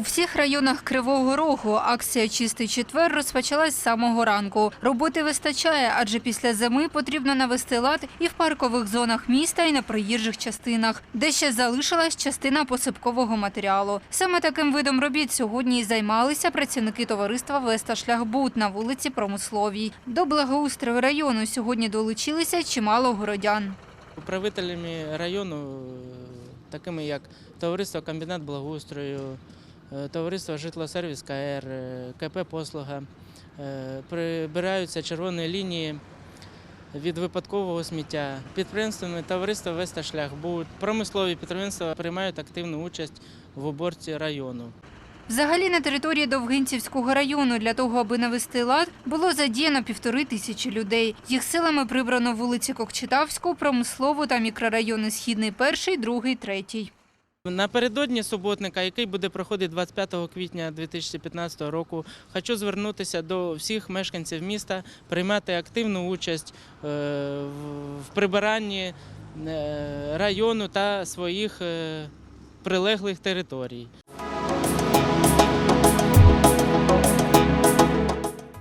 всіх районах Кривого Рогу акція Чистий четвер розпочалась з самого ранку. Роботи вистачає, адже після зими потрібно навести лад і в паркових зонах міста, і на проїжджих частинах, де ще залишилась частина посипкового матеріалу. Саме таким видом робіт сьогодні і займалися працівники товариства Веста Шляхбут на вулиці Промисловій. До благоустрою району сьогодні долучилися чимало городян. Управителями району, такими як товариство Комбінат благоустрою, е, товариство Житлосервіс КР, е, КП Послуга, е, прибираються червоні лінії від випадкового сміття. Підприємствами товариства Веста Шляхбуд, промислові підприємства приймають активну участь в уборці району. Взагалі на території Довгинцівського району для того, аби навести лад, було задіяно півтори тисячі людей. Їх силами прибрано вулиці Кокчетавську, промислову та мікрорайони Східний, перший, другий, третій. Напередодні суботника, який буде проходити 25 квітня 2015 року, хочу звернутися до всіх мешканців міста приймати активну участь е, в- прибиранні е, району та своїх е, прилеглих територій.